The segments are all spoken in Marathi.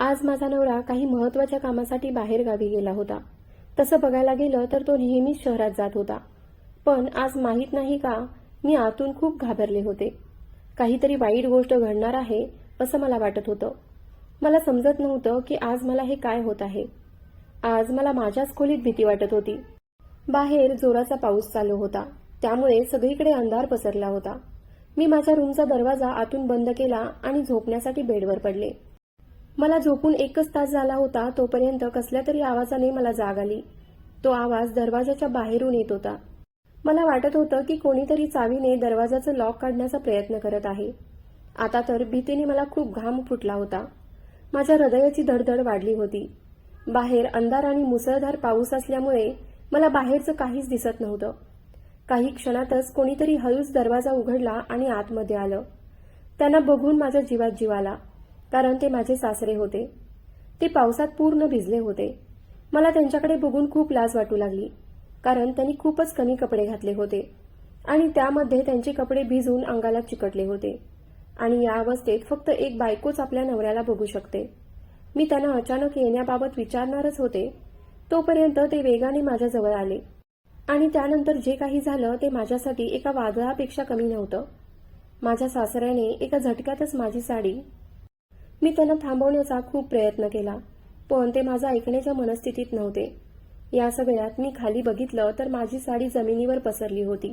आज माझा नवरा काही महत्त्वाच्या कामासाठी बाहेर गावी गेला होता. तसं बघायला गेलं तर तो नेहमीच शहरात जात होता. पण आज माहीत नाही का मी आतून खूप घाबरले होते. काहीतरी वाईट गोष्ट घडणार आहे असं मला वाटत होतं. मला समजत नव्हतं की आज मला हे काय होत आहे. आज मला माझ्याच खोलीत भीती वाटत होती. बाहेर जोराचा पाऊस चालू होता. त्यामुळे सगळीकडे अंधार पसरला होता. मी माझ्या रूमचा दरवाजा आतून बंद केला आणि झोपण्यासाठी बेडवर पडले. मला झोपून एकच तास झाला होता तोपर्यंत कसल्या तरी आवाजाने मला जाग आली. तो आवाज दरवाजाच्या बाहेरून येत होता. मला वाटत होतं की कोणीतरी चावीने दरवाजाचं लॉक काढण्याचा प्रयत्न करत आहे. आता तर भीतीने मला खूप घाम फुटला होता. माझ्या हृदयाची धडधड वाढली होती. बाहेर अंधार आणि मुसळधार पाऊस असल्यामुळे मला बाहेरचं काहीच दिसत नव्हतं. काही क्षणातच कोणीतरी हळूच दरवाजा उघडला आणि आतमध्ये आलं. त्यांना बघून माझ्या जीवात जीव आला. कारण ते माझे सासरे होते. ते पावसात पूर्ण भिजले होते. मला त्यांच्याकडे बघून खूप लाज वाटू लागली कारण त्यांनी खूपच कमी कपडे घातले होते आणि त्यामध्ये त्यांचे कपडे भिजून अंगाला चिकटले होते. आणि या अवस्थेत फक्त एक बायकोच आपल्या नवऱ्याला बघू शकते. मी त्यांना अचानक येण्याबाबत विचारणारच होते. तोपर्यंत ते वेगाने माझ्याजवळ आले. आणि त्यानंतर जे काही झालं ते माझ्यासाठी एका वादळापेक्षा कमी नव्हतं. माझ्या सासऱ्याने एका झटक्यातच माझी साडी मी त्यांना थांबवण्याचा खूप प्रयत्न केला पण ते माझा ऐकण्याच्या मनस्थितीत नव्हते. या सगळ्यात मी खाली बघितलं तर माझी साडी जमिनीवर पसरली होती.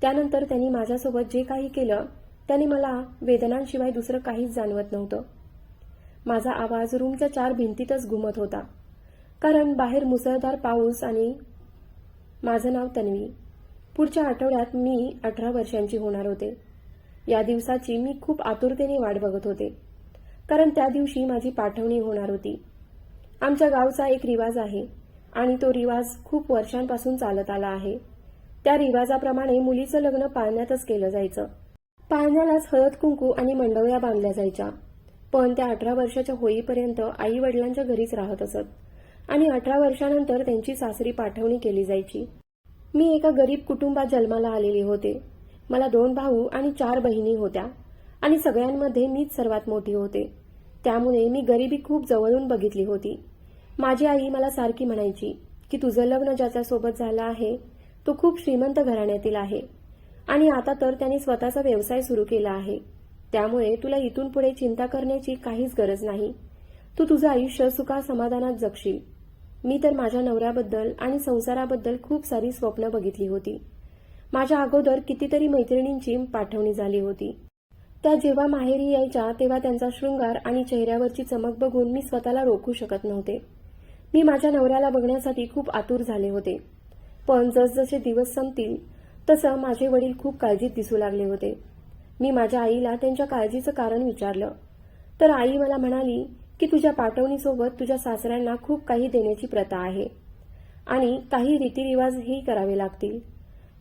त्यानंतर त्यांनी माझ्यासोबत जे काही केलं त्याने मला वेदनांशिवाय दुसरं काहीच जाणवत नव्हतं. माझा आवाज रूमच्या चार भिंतीतच घुमत होता कारण बाहेर मुसळधार पाऊस आणि माझं नाव तन्वी. पुढच्या आठवड्यात मी अठरा वर्षांची होणार होते. या दिवसाची मी खूप आतुरतेने वाट बघत होते. कारण त्या दिवशी माझी पाठवणी होणार होती. आमच्या गावचा एक रिवाज आहे आणि तो रिवाज खूप वर्षांपासून चालत आला आहे. त्या रिवाजाप्रमाणे मुलीचं लग्न पाळण्यातच केलं जायचं. पाळण्यालाच हळद कुंकू आणि मंडवया बांधल्या जायच्या. पण त्या अठरा वर्षाच्या होईपर्यंत आई वडिलांच्या घरीच राहत असत आणि अठरा वर्षानंतर त्यांची सासरी पाठवणी केली जायची. मी एका गरीब कुटुंबात जन्माला आलेले होते. मला दोन भाऊ आणि चार बहिणी होत्या. आणि सगळ्यांमध्ये मीच सर्वात मोठी होते. त्यामुळे मी गरिबी खूप जवळून बघितली होती. माझी आई मला सारखी म्हणायची की तुझं लग्न ज्याच्यासोबत झालं आहे तो खूप श्रीमंत घराण्यातील आहे. आणि आता तर त्याने स्वतःचा व्यवसाय सुरू केला आहे. त्यामुळे तुला इथून पुढे चिंता करण्याची काहीच गरज नाही. तू तुझं आयुष्य सुखा समाधानात जगशील. मी तर माझ्या नवऱ्याबद्दल आणि संसाराबद्दल खूप सारी स्वप्न बघितली होती. माझ्या अगोदर कितीतरी मैत्रिणींची पाठवणी झाली होती. त्या जेव्हा माहेरी यायच्या तेव्हा त्यांचा शृंगार आणि चेहऱ्यावरची चमक बघून मी स्वतःला रोखू शकत नव्हते. मी माझ्या नवऱ्याला बघण्यासाठी खूप आतुर झाले होते. पण जसजसे दिवस संपतील तसं माझे वडील खूप काळजीत दिसू लागले होते. मी माझ्या आईला त्यांच्या काळजीचं कारण विचारलं. तर आई मला म्हणाली की तुझ्या पाठवणीसोबत तुझ्या सासऱ्यांना खूप काही देण्याची प्रथा आहे. आणि काही रीतिरिवाजही करावे लागतील.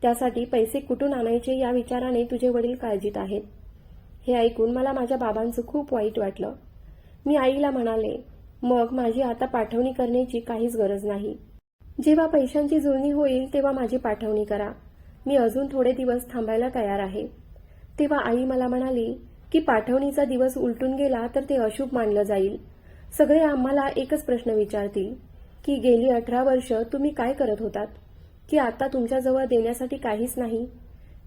त्यासाठी पैसे कुठून आणायचे या विचाराने तुझे वडील काळजीत आहेत. हे ऐकून मला माझ्या बाबांचं खूप वाईट वाटलं. मी आईला म्हणाले मग माझी आता पाठवणी करण्याची काहीच गरज नाही. जेव्हा पैशांची जुळणी होईल तेव्हा माझी पाठवणी करा. मी अजून थोडे दिवस थांबायला तयार आहे. तेव्हा आई मला म्हणाली की पाठवणीचा दिवस उलटून गेला तर ते अशुभ मानलं जाईल. सगळे आम्हाला एकच प्रश्न विचारतील की गेली अठरा वर्ष तुम्ही काय करत होतात? की आता तुमच्याजवळ देण्यासाठी काहीच नाही?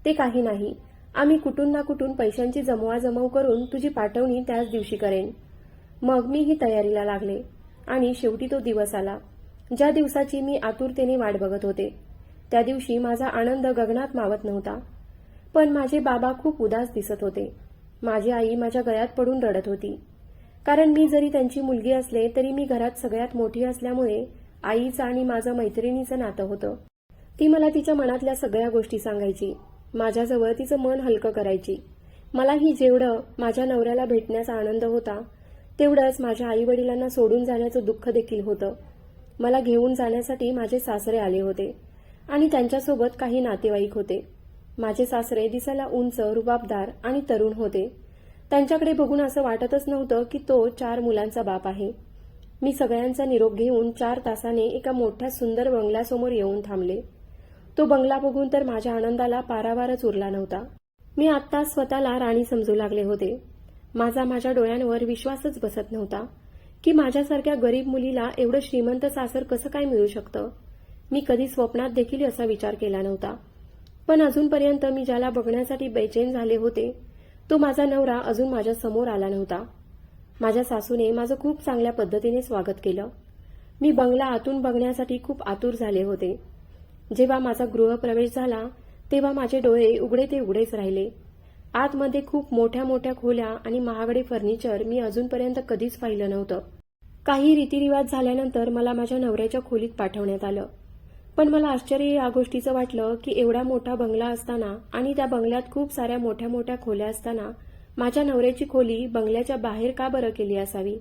ते काही नाही. आम्ही कुठून ना कुठून पैशांची जमवाजमव करून तुझी पाठवणी त्याच दिवशी करेन. मग मी ही तयारीला लागले आणि शेवटी तो दिवस आला ज्या दिवसाची मी आतुरतेने वाट बघत होते. त्या दिवशी माझा आनंद गगनात मावत नव्हता पण माझे बाबा खूप उदास दिसत होते. माझी आई माझ्या गळ्यात पडून रडत होती. कारण मी जरी त्यांची मुलगी असले तरी मी घरात सगळ्यात मोठी असल्यामुळे आईचं आणि माझं मैत्रिणीचं नातं होतं. ती मला तिच्या मनातल्या सगळ्या गोष्टी सांगायची. माझ्याजवळ तिचं मन हलकं करायची. मलाही जेवढं माझ्या नवऱ्याला भेटण्याचा आनंद होता तेवढंच माझ्या आई वडिलांना सोडून जाण्याचं दुःख देखील होतं. मला घेऊन जाण्यासाठी माझे सासरे आले होते आणि त्यांच्यासोबत काही नातेवाईक होते. माझे सासरे दिसायला उंच रुबाबदार आणि तरुण होते. त्यांच्याकडे बघून असं वाटतच नव्हतं की तो चार मुलांचा बाप आहे. मी सगळ्यांचा निरोप घेऊन चार तासाने एका मोठ्या सुंदर बंगल्यासमोर येऊन थांबले. तो बंगला बघून तर माझ्या आनंदाला पारावारच उरला नव्हता. मी आत्ता स्वतःला राणी समजू लागले होते. माझा माझ्या डोळ्यांवर विश्वासच बसत नव्हता की माझ्यासारख्या गरीब मुलीला एवढं श्रीमंत सासर कसं काय मिळू शकतं? मी कधी स्वप्नात देखील असा विचार केला नव्हता. पण अजूनपर्यंत मी ज्याला बघण्यासाठी बेचैन झाले होते तो माझा नवरा अजून माझ्यासमोर आला नव्हता. माझ्या सासूने माझं खूप चांगल्या पद्धतीने स्वागत केलं. मी बंगला आतून बघण्यासाठी खूप आतुर झाले होते. जेव्हा माझा गृहप्रवेश झाला तेव्हा माझे डोळे उघडे ते उघडेच राहिले. आतमध्ये खूप मोठ्या मोठ्या खोल्या आणि महागडे फर्निचर मी अजूनपर्यंत कधीच पाहिलं नव्हतं. काही रीतिरिवाज झाल्यानंतर मला माझ्या नवऱ्याच्या खोलीत पाठवण्यात आलं. पण मला आश्चर्य या गोष्टीचं वाटलं की एवढा मोठा बंगला असताना आणि त्या बंगल्यात खूप साऱ्या मोठ्या मोठ्या खोल्या असताना माझ्या नवऱ्याची खोली बंगल्याच्या बाहेर का बरं केली असावी?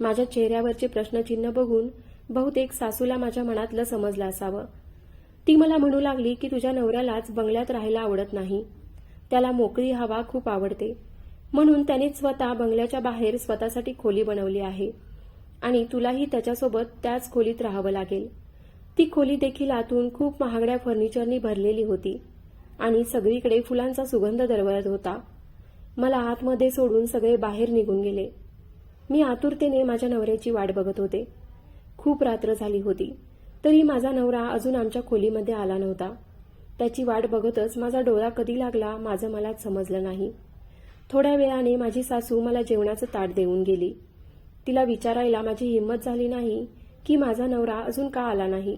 माझ्या चेहऱ्यावरचे प्रश्नचिन्ह बघून बहुतेक सासूला माझ्या मनातलं समजलं असावं. ती मला म्हणू लागली की तुझ्या नवऱ्यालाच बंगल्यात राहायला आवडत नाही. त्याला मोकळी हवा खूप आवडते. म्हणून त्याने स्वतः बंगल्याच्या बाहेर स्वतःसाठी खोली बनवली आहे. आणि तुलाही त्याच्यासोबत त्याच खोलीत राहावं लागेल. ती खोली देखील आतून खूप महागड्या फर्निचरनी भरलेली होती. आणि सगळीकडे फुलांचा सुगंध दरवळत होता. मला आतमध्ये सोडून सगळे बाहेर निघून गेले. मी आतुरतेने माझ्या नवऱ्याची वाट बघत होते. खूप रात्र झाली होती. तरी माझा नवरा अजून आमच्या खोलीमध्ये आला नव्हता. त्याची वाट बघतच माझा डोळा कधी लागला माझं मलाच समजलं नाही. थोड्या वेळाने माझी सासू मला जेवणाचं ताट देऊन गेली. तिला विचारायला माझी हिंमत झाली नाही की माझा नवरा अजून का आला नाही.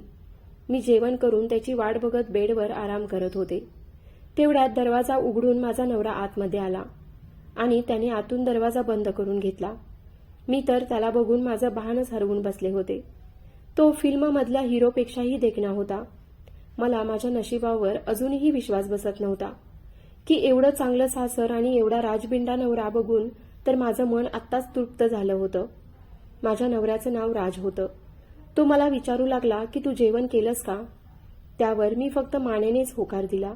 मी जेवण करून त्याची वाट बघत बेडवर आराम करत होते. तेवढ्यात दरवाजा उघडून माझा नवरा आतमध्ये आला आणि त्याने आतून दरवाजा बंद करून घेतला. मी तर त्याला बघून माझं भानच हरवून बसले होते. तो फिल्ममधल्या हिरोपेक्षाही देखणा होता. मला माझ्या नशिबावर अजूनही विश्वास बसत नव्हता. की एवढं चांगलं सासर आणि एवढा राजबिंडा नवरा बघून तर माझं मन आत्ताच तृप्त झालं होतं. माझ्या नवऱ्याचं नाव राज होतं. तो मला विचारू लागला की तू जेवण केलंस का? त्यावर मी फक्त मानेनेच होकार दिला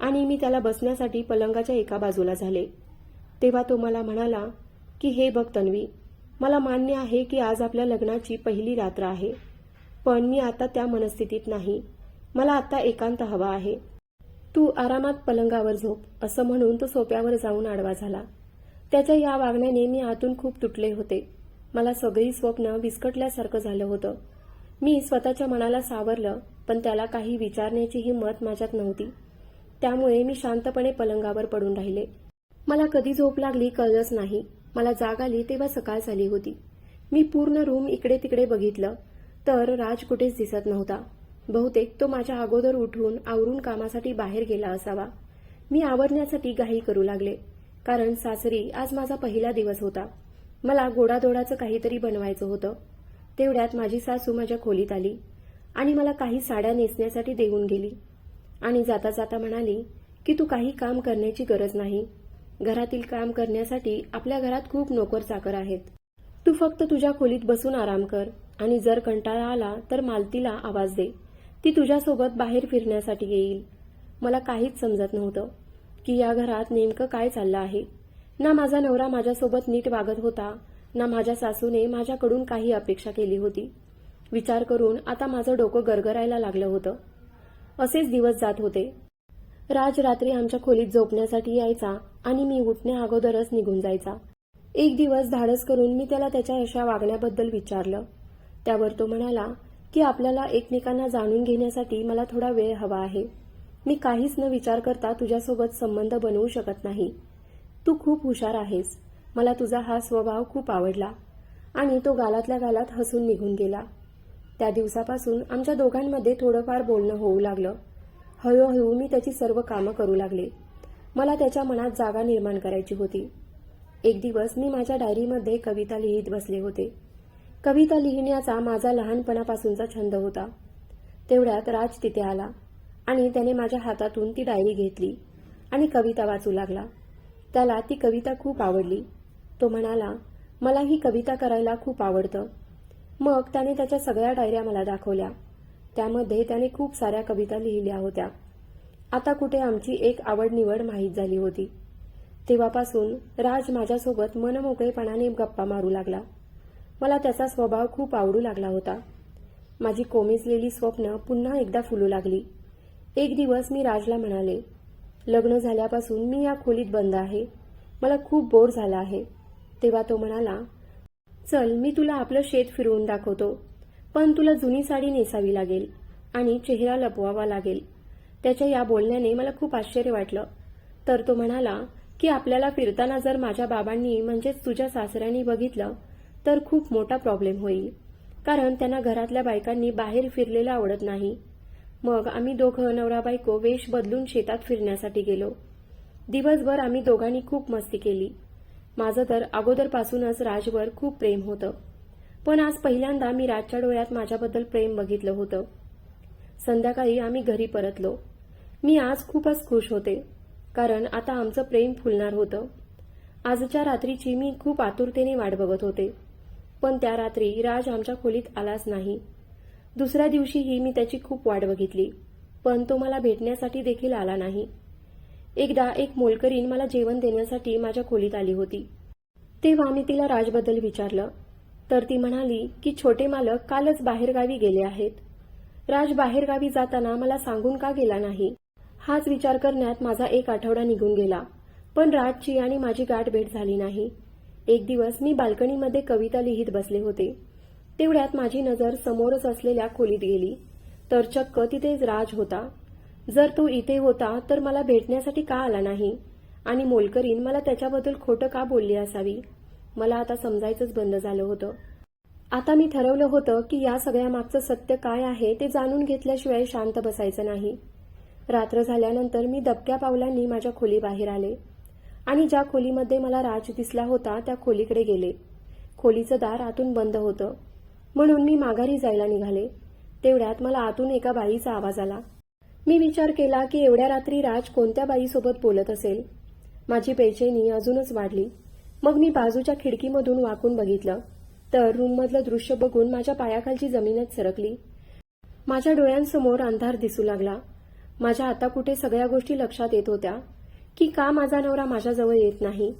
आणि मी त्याला बसण्यासाठी पलंगाच्या एका बाजूला झाले. तेव्हा तो मला म्हणाला की हे बघ तन्वी मला मान्य आहे की आज आपल्या लग्नाची पहिली रात्र आहे. पण मी आता त्या मनस्थितीत नाही. मला आता एकांत हवा आहे. तू आरामात पलंगावर झोप असं म्हणून तो सोप्यावर जाऊन आडवा झाला. त्याच्या या वागण्याने मी आतून खूप तुटले होते. मला सगळी स्वप्न विस्कटल्यासारखं झालं होतं. मी स्वतःच्या मनाला सावरलं पण त्याला काही विचारण्याची हिंमत माझ्यात नव्हती. त्यामुळे मी शांतपणे पलंगावर पडून राहिले. मला कधी झोप लागली कळलंच नाही. मला जाग आली तेव्हा सकाळ झाली होती. मी पूर्ण रूम इकडे तिकडे बघितलं तर राज कुठेच दिसत नव्हता. बहुतेक तो माझ्या अगोदर उठून आवरून कामासाठी बाहेर गेला असावा. मी आवरण्यासाठी घाई करू लागले कारण सासरी आज माझा पहिला दिवस होता. मला गोडाधोडाचं काहीतरी बनवायचं होतं. तेवढ्यात माझी सासू माझ्या खोलीत आली आणि मला काही साड्या नेसण्यासाठी देऊन गेली. आणि जाता जाता म्हणाली की तू काही काम करण्याची गरज नाही. घरातील काम करण्यासाठी आपल्या घरात खूप नोकर चाकर आहेत. तू फक्त तुझ्या खोलीत बसून आराम कर आणि जर कंटाळा आला तर मालतीला आवाज दे. ती तुझ्यासोबत बाहेर फिरण्यासाठी येईल. मला काहीच समजत नव्हतं की या घरात नेमकं काय चाललं आहे. ना माझा नवरा माझ्यासोबत नीट वागत होता ना माझ्या सासूने माझ्याकडून काही अपेक्षा केली होती. विचार करून आता माझं डोकं गरगरायला लागलं होतं. असेच दिवस जात होते. राज रात्री आमच्या खोलीत झोपण्यासाठी यायचा आणि मी उठण्या अगोदरच निघून जायचा. एक दिवस धाडस करून मी त्याला त्याच्या अशा वागण्याबद्दल विचारलं. त्यावर तो म्हणाला की आपल्याला एकमेकांना जाणून घेण्यासाठी मला थोडा वेळ हवा आहे. मी काहीच न विचार करता तुझ्यासोबत संबंध बनवू शकत नाही. तू खूप हुशार आहेस. मला तुझा हा स्वभाव खूप आवडला. आणि तो गालातल्या गालात हसून निघून गेला. त्या दिवसापासून आमच्या दोघांमध्ये थोडंफार बोलणं होऊ लागलं. हळूहळू मी त्याची सर्व कामं करू लागले. मला त्याच्या मनात जागा निर्माण करायची होती. एक दिवस मी माझ्या डायरीमध्ये कविता लिहित बसले होते. कविता लिहिण्याचा माझा लहानपणापासूनचा छंद होता. तेवढ्यात राज तिथे आला आणि त्याने माझ्या हातातून ती डायरी घेतली आणि कविता वाचू लागला. त्याला ती कविता खूप आवडली. तो म्हणाला मला ही कविता करायला खूप आवडतं. मग त्याने त्याच्या सगळ्या डायऱ्या मला दाखवल्या. त्यामध्ये त्याने खूप साऱ्या कविता लिहिल्या होत्या. आता कुठे आमची एक आवड निवड माहीत झाली होती. तेव्हापासून राज माझ्यासोबत मनमोकळेपणाने गप्पा मारू लागला. मला त्याचा स्वभाव खूप आवडू लागला होता. माझी कोमेजलेली स्वप्न पुन्हा एकदा फुलू लागली. एक दिवस मी राजला म्हणाले लग्न झाल्यापासून मी या खोलीत बंद आहे. मला खूप बोर झाला आहे. तेव्हा तो म्हणाला चल मी तुला आपलं शेत फिरवून दाखवतो. पण तुला जुनी साडी नेसावी लागेल आणि चेहरा लपवावा लागेल. त्याच्या या बोलण्याने मला खूप आश्चर्य वाटलं. तर तो म्हणाला की आपल्याला फिरताना जर माझ्या बाबांनी म्हणजेच तुझ्या सासऱ्यांनी बघितलं तर खूप मोठा प्रॉब्लेम होईल. कारण त्यांना घरातल्या बायकांनी बाहेर फिरलेलं आवडत नाही. मग आम्ही दोघं नवरा बायको वेश बदलून शेतात फिरण्यासाठी गेलो. दिवसभर आम्ही दोघांनी खूप मस्ती केली. माझं तर अगोदरपासूनच राजवर खूप प्रेम होतं. पण आज पहिल्यांदा मी राजच्या डोळ्यात माझ्याबद्दल प्रेम बघितलं होतं. संध्याकाळी आम्ही घरी परतलो. मी आज खूपच खुश होते कारण आता आमचं प्रेम फुलणार होतं. आजच्या रात्रीची मी खूप आतुरतेने वाट बघत होते पण त्या रात्री राज आमच्या खोलीत आलाच नाही. दुसऱ्या दिवशीही मी त्याची खूप वाट बघितली पण तो मला भेटण्यासाठी देखील आला नाही. एकदा एक मोलकरीन मला जेवण देण्यासाठी माझ्या खोलीत आली होती. तेव्हा मी तिला राजबद्दल विचारलं. तर ती म्हणाली की छोटे मालक कालच बाहेरगावी गेले आहेत. राज बाहेरगावी जाताना मला सांगून का गेला नाही? हाच विचार करण्यात माझा एक आठवडा निघून गेला. पण राजची आणि माझी गाठ भेट झाली नाही. एक दिवस मी बाल्कनीमध्ये कविता लिहित बसले होते. तेवढ्यात माझी नजर समोरच असलेल्या खोलीत गेली. तर चक्क तिथेच राज होता. जर तो इथे होता तर मला भेटण्यासाठी का आला नाही? आणि मोलकरीन मला त्याच्याबद्दल खोटं का बोलली असावी? मला आता समजायचंच बंद झालं होतं. आता मी ठरवलं होतं की या सगळ्या मागचं सत्य काय आहे ते जाणून घेतल्याशिवाय शांत बसायचं नाही. रात्र झाल्यानंतर मी दबक्या पावलांनी माझ्या खोलीबाहेर आले. आणि ज्या खोलीमध्ये मला राज दिसला होता त्या खोलीकडे गेले. खोलीचं दार आतून बंद होतं. म्हणून मी माघारी जायला निघाले. तेवढ्यात मला आतून एका बाईचा आवाज आला. मी विचार केला की एवढ्या रात्री राज कोणत्या बाईसोबत बोलत असेल? माझी बेचैनी अजूनच वाढली. मग मी बाजूच्या खिडकीमधून वाकून बघितलं. तर रूममधलं दृश्य बघून माझ्या पायाखालची जमीनच सरकली. माझ्या डोळ्यांसमोर अंधार दिसू लागला. माझ्या आता कुठे सगळ्या गोष्टी लक्षात येत होत्या की का माझा नवरा माझ्याजवळ येत नाही?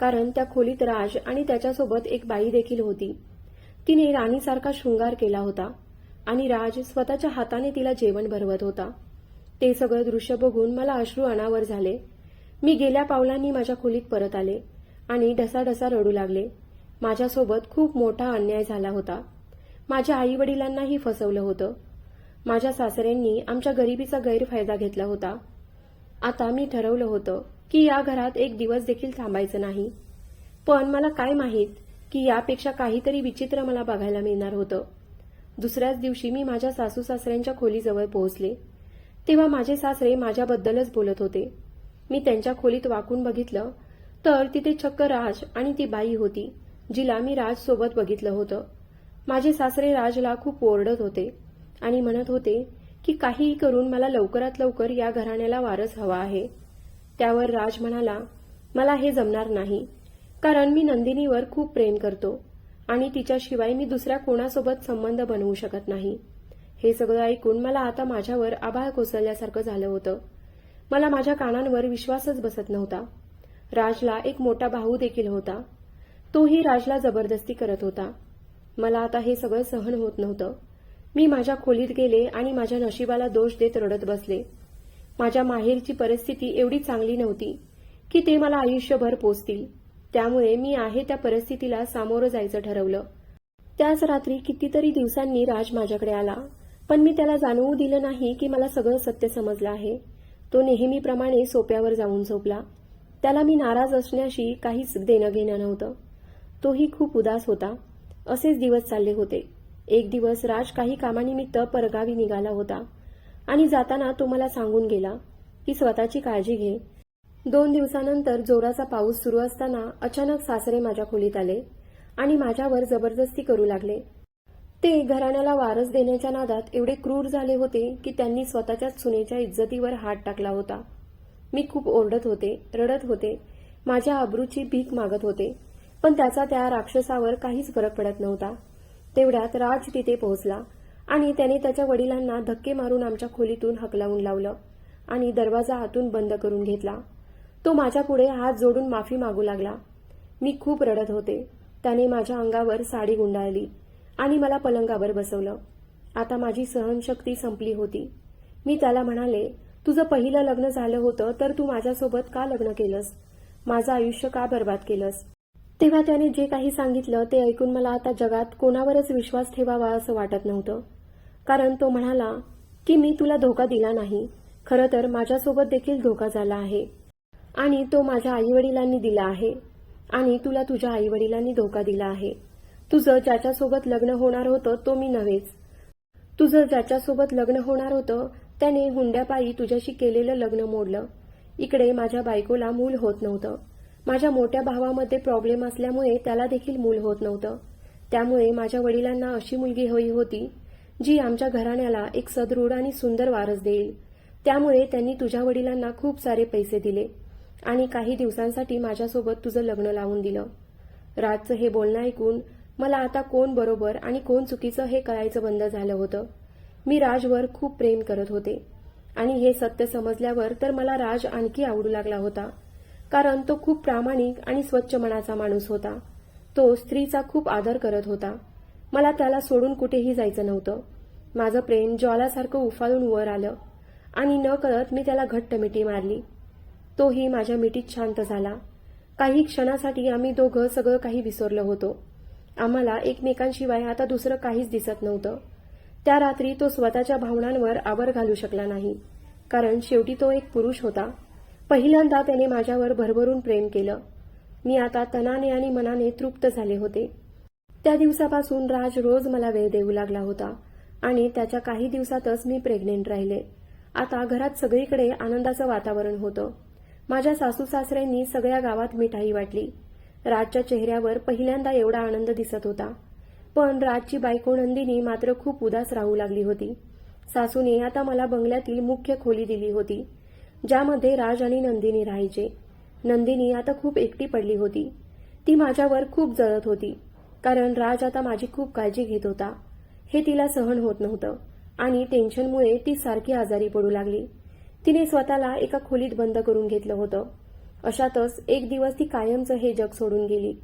कारण त्या खोलीत राज आणि त्याच्यासोबत एक बाई देखील होती. तिने राणीसारखा शृंगार केला होता आणि राज स्वतःच्या हाताने तिला जेवण भरवत होता. ते सगळं दृश्य बघून मला अश्रू अनावर झाले. मी गेल्या पावलांनी माझ्या खोलीत परत आले आणि ढसाढसा रडू लागले. माझ्यासोबत खूप मोठा अन्याय झाला होता. माझ्या आई वडिलांनाही फसवलं होतं. माझ्या सासऱ्यांनी आमच्या गरिबीचा गैरफायदा घेतला होता. आता मी ठरवलं होतं की या घरात एक दिवस देखील थांबायचं नाही. पण मला काय माहीत की यापेक्षा काहीतरी विचित्र मला बघायला मिळणार होतं. दुसऱ्याच दिवशी मी माझ्या सासू सासऱ्यांच्या खोलीजवळ पोहोचले. तेव्हा माझे सासरे माझ्याबद्दलच बोलत होते. मी त्यांच्या खोलीत वाकून बघितलं तर तिथे चक्क राज आणि ती बाई होती जिला मी राजसोबत बघितलं होतं. माझे सासरे राजला खूप ओरडत होते. आणि म्हणत होते की काहीही करून मला लवकरात लवकर या घराण्याला वारस हवा आहे. त्यावर राज म्हणाला मला हे जमणार नाही कारण मी नंदिनीवर खूप प्रेम करतो आणि तिच्याशिवाय मी दुसऱ्या कोणासोबत संबंध बनवू शकत नाही. हे सगळं ऐकून मला आता माझ्यावर आभाळ कोसळल्यासारखं झालं होतं. मला माझ्या कानांवर विश्वासच बसत नव्हता. राजला एक मोठा भाऊ देखील होता. तोही राजला जबरदस्ती करत होता. मला आता हे सगळं सहन होत नव्हतं. मी माझ्या खोलीत गेले आणि माझ्या नशिबाला दोष देत रडत बसले. माझ्या माहेरची परिस्थिती एवढी चांगली नव्हती की ते मला आयुष्यभर पोचतील त्यामुळे मी आहे त्या परिस्थितीला सामोरं जायचं ठरवलं. त्याच रात्री कितीतरी दिवसांनी राज माझ्याकडे आला पण मी त्याला जाणवू दिलं नाही की मला सगळं सत्य समजलं आहे. तो नेहमीप्रमाणे सोप्यावर जाऊन झोपला. त्याला मी नाराज असण्याशी काहीच देणं घेणं नव्हतं. तोही खूप उदास होता. असेच दिवस चालले होते. एक दिवस राज काही कामानिमित्त परगावी निघाला होता. आणि जाताना तो मला सांगून गेला की स्वतःची काळजी घे. दोन दिवसानंतर जोराचा पाऊस सुरू असताना अचानक सासरे माझ्या खोलीत आले आणि माझ्यावर जबरदस्ती करू लागले. ते घराण्याला वारस देण्याच्या नादात एवढे क्रूर झाले होते की त्यांनी स्वतःच्याच सुनेच्या इज्जतीवर हात टाकला होता. मी खूप ओरडत होते रडत होते. माझ्या अब्रूची भीक मागत होते. पण त्याचा त्या राक्षसावर काहीच फरक पडत नव्हता. तेवढ्यात राज तिथे पोहोचला आणि त्याने त्याच्या वडिलांना धक्के मारून आमच्या खोलीतून हकलावून लावलं आणि दरवाजा आतून बंद करून घेतला. तो माझ्यापुढे हात जोडून माफी मागू लागला. मी खूप रडत होते. त्याने माझ्या अंगावर साडी गुंडाळली आणि मला पलंगावर बसवलं. आता माझी सहनशक्ती संपली होती. मी त्याला म्हणाले तुझं पहिलं लग्न झालं होतं तर तू माझ्यासोबत का लग्न केलंस? माझं आयुष्य का बर्बाद केलंस? तेव्हा त्याने जे काही सांगितलं ते ऐकून मला आता जगात कोणावरच विश्वास ठेवावा असं वाटत नव्हतं. कारण तो म्हणाला की मी तुला धोका दिला नाही. खरं तर माझ्यासोबत देखील धोका झाला आहे. आणि तो माझ्या आईवडिलांनी दिला आहे. आणि तुला तुझ्या आईवडिलांनी धोका दिला आहे. तुझं ज्याच्यासोबत लग्न होणार होतं तो मी नव्हेच. तुझं ज्याच्यासोबत लग्न होणार होतं त्याने हुंड्यापायी तुझ्याशी केलेलं लग्न मोडलं. इकडे माझ्या बायकोला मूल होत नव्हतं. माझ्या मोठ्या भावामध्ये प्रॉब्लेम असल्यामुळे त्याला देखील मूल होत नव्हतं. त्यामुळे माझ्या वडिलांना अशी मुलगी हवी होती जी आमच्या घराण्याला एक सदृढ आणि सुंदर वारस देईल. त्यामुळे त्यांनी तुझ्या वडिलांना खूप सारे पैसे दिले आणि काही दिवसांसाठी माझ्यासोबत तुझं लग्न लावून दिलं. राजचं हे बोलणं ऐकून मला आता कोण बरोबर आणि कोण चुकीचं हे कळायचं बंद झालं होतं. मी राजवर खूप प्रेम करत होते आणि हे सत्य समजल्यावर तर मला राज आणखी आवडू लागला होता. कारण तो खूप प्रामाणिक आणि स्वच्छ मनाचा माणूस होता. तो स्त्रीचा खूप आदर करत होता. मला त्याला सोडून कुठेही जायचं नव्हतं. माझं प्रेम ज्वालासारखं उफाळून वर आलं आणि न कळत मी त्याला घट्ट मिठी मारली. तोही माझ्या मिठीत शांत झाला. काही क्षणासाठी आम्ही दोघं सगळं काही विसरलो होतो. आम्हाला एकमेकांशिवाय आता दुसरं काहीच दिसत नव्हतं. त्या रात्री तो स्वतःच्या भावनांवर आवर घालू शकला नाही कारण शेवटी तो एक पुरुष होता. पहिल्यांदा त्याने माझ्यावर भरभरून प्रेम केलं. मी आता तनाने आणि मनाने तृप्त झाले होते. त्या दिवसापासून राज रोज मला वेळ देऊ लागला होता आणि त्याच्या काही दिवसातच मी प्रेग्नेंट राहिले. आता घरात सगळीकडे आनंदाचं वातावरण होतं. माझ्या सासू सासऱ्यांनी सगळ्या गावात मिठाई वाटली. राजच्या चेहऱ्यावर पहिल्यांदा एवढा आनंद दिसत होता. पण राजची बायको नंदिनी मात्र खूप उदास राहू लागली होती. सासूने आता मला बंगल्यातील मुख्य खोली दिली होती. ज्यामध्ये राज आणि नंदिनी राहायचे. नंदिनी आता खूप एकटी पडली होती. ती माझ्यावर खूप जळत होती. कारण राज आता माझी खूप काळजी घेत होता. हे तिला सहन होत नव्हतं. आणि टेन्शनमुळे ती सारखी आजारी पडू लागली. तिने स्वतःला एका खोलीत बंद करून घेतलं होतं. अशातच एक दिवस ती कायमचं हे जग सोडून गेली.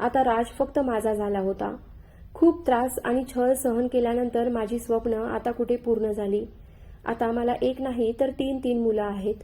आता राज फक्त माझा झाला होता. खूप त्रास आणि छळ सहन केल्यानंतर माझी स्वप्न आता कुठे पूर्ण झाली? आता आम्हाला एक नाही तर तीन तीन मुलं आहेत.